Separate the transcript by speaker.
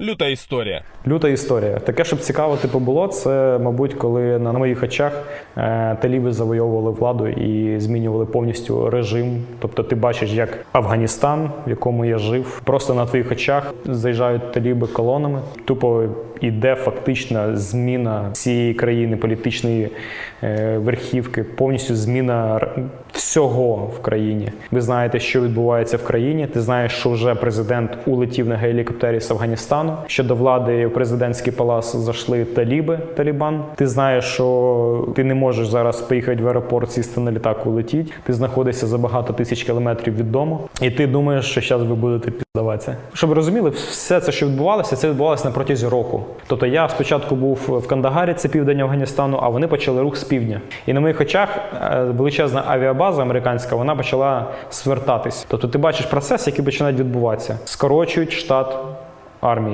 Speaker 1: Люта історія.
Speaker 2: Люта історія. Таке, щоб цікаво типу було, це, мабуть, коли на моїх очах е, таліби завойовували владу і змінювали повністю режим. Тобто ти бачиш, як Афганістан, в якому я жив, просто на твоїх очах заїжджають таліби колонами. Тупо іде фактична зміна цієї країни, політичної е, верхівки, повністю зміна всього в країні. Ви знаєте, що відбувається в країні. Ти знаєш, що вже президент улетів на гелікоптері з Афганістану. Що до влади в президентський палац зайшли таліби, Талібан. Ти знаєш, що ти не можеш зараз поїхати в аеропорт, сісти на літак, улетіть. Ти знаходишся за багато тисяч кілометрів від дому, і ти думаєш, що зараз ви будете піздаватися. Щоб ви розуміли, все це, що відбувалося, це відбувалося на протязі року. Тобто я спочатку був в Кандагарі, це південь Афганістану, а вони почали рух з півдня. І на моїх очах е, величезна авіабаза американська вона почала свертатись. Тобто ти бачиш процес, який починає відбуватися. Скорочують штат армії.